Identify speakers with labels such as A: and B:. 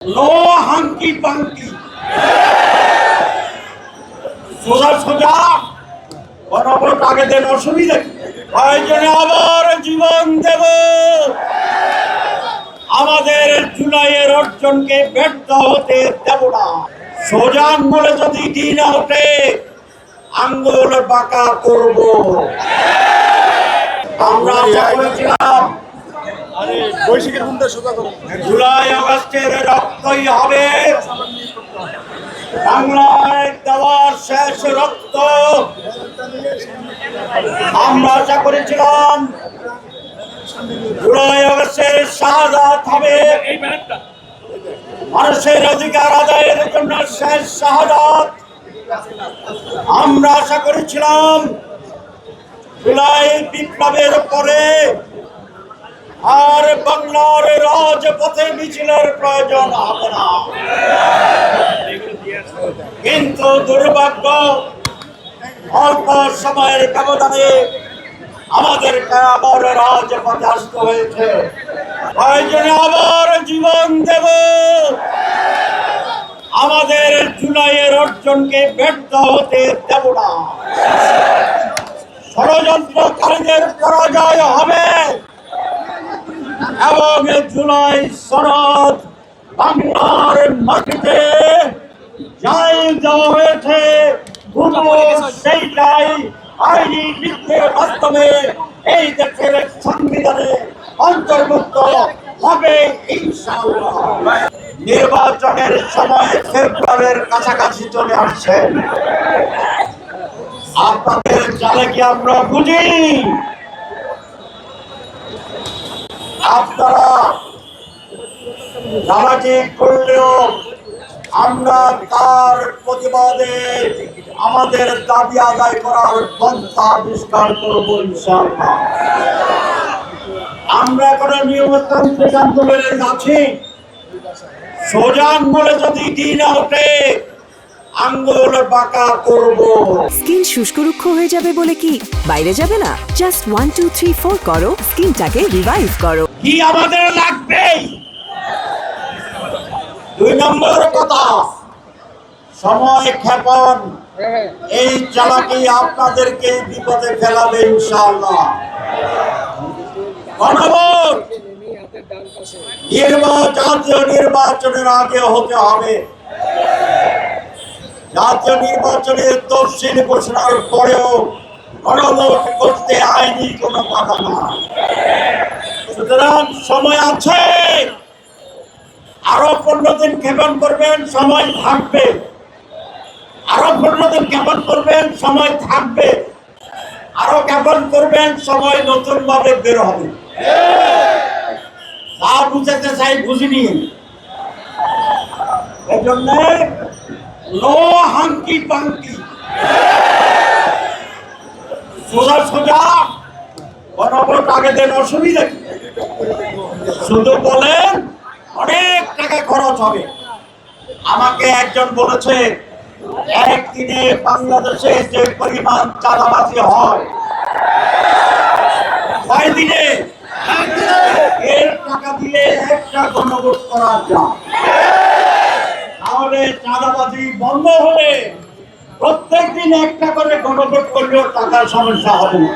A: No hunky পাঙ্কি সোজা সোজা বরাবর আগে দেন অসুবিধা? প্রয়োজনে আবার জীবন দেব। আমাদের জুলাইয়ের অর্জনকে ব্যর্থ হতে দেব না। সোজা আঙ্গুলে যদি দিন ওঠে আঙ্গুল বাঁকা করব। আমরা আশা
B: বৈশাখের মধ্যে সোজা করো।
A: জুলাই আগস্টের রক্তই হবে। বাংলায় দেওয়ার শেষ রক্ত। আমরা আশা করেছিলাম জুলাই আগস্টের শাহাদাত হবে। মানুষের অধিকার আদায়ের জন্য শেষ শাহাদাত। আমরা আশা করেছিলাম জুলাই বিপ্লবের পরে আর বাংলার রাজপথে মিছিলের প্রয়োজন হবে না। কিন্তু দুর্ভাগ্য, অল্প সময়ের ব্যবধানে আমাদেরকে আবার রাজপথে আসতে হয়েছে। প্রয়োজনে আবার জীবন দেব। আমাদের জুলাইয়ের অর্জনকে ব্যর্থ হতে দেব না। ষড়যন্ত্রকারীদের পরাজয় হবে। মাটিতে যাই দেওয়া হয়েছে। সেইটাই আইনি মাধ্যমে এই দেশের সংবিধানে অন্তর্ভুক্ত হবে নির্বাচনের সময় ফেব্রুয়ারির কাছাকাছি চলে আসছে। আপনাদের জালে কি আমরা বুঝি? আপনারা নামাজি করলেও আমরা তার প্রতিবাদে আমাদের দাবি আদায় করার পন্থা আবিষ্কার করব ইনশাআল্লাহ। আমরা কোনো নিয়মতান্ত্রিক আন্দোলনে আছি। সোজা আঙ্গুলে যদি দিন ওঠে আঙ্গুল বাঁকা করব।
C: স্কিন শুষ্ক রুক্ষ হয়ে যাবে বলে কি? বাইরে যাবে না। Just one two three four করো। স্কিনটাকে রিভাইভ করো।
A: কি আমাদের লাগবে দুই নম্বর কথা। সময় ক্ষেপণ। এই চালাকি আপনাদেরকে বিপদে ফেলাবে ইনশাআল্লাহ। জাতীয় নির্বাচনের আগে হতে হবে। জাতীয় নির্বাচনের তফসিল ঘোষণার পরেও গণভোট করতে আইনি কোনো বাধা নাই। সুতরাং সময় আছে। আরও পনেরো দিন ক্ষেপণ করবেন, সময় থাকবে। আরও পনেরো দিন ক্ষেপণ করবেন, সময় থাকবে। আরও জ্ঞাপন করবেন, সময় নতুন ভাবে বের হবে। তা বুঝাতে চাই বুঝিনি। এই জন্য নো হাঙ্কি পাঙ্কি। সোজা সোজা গণভোট আগে দেন অসুবিধা শুধু বলেন অনেক টাকা খরচ হবে। আমাকে একজন বলেছে, একদিনে বাংলাদেশে যে পরিমাণ চাঁদাবাজি হয় দিনে এর টাকা দিয়ে একটা করা তাহলে চাঁদাবাজি বন্ধ হলে প্রত্যেক দিন একটা করে গণভোট করলেও টাকার সমস্যা হবে না।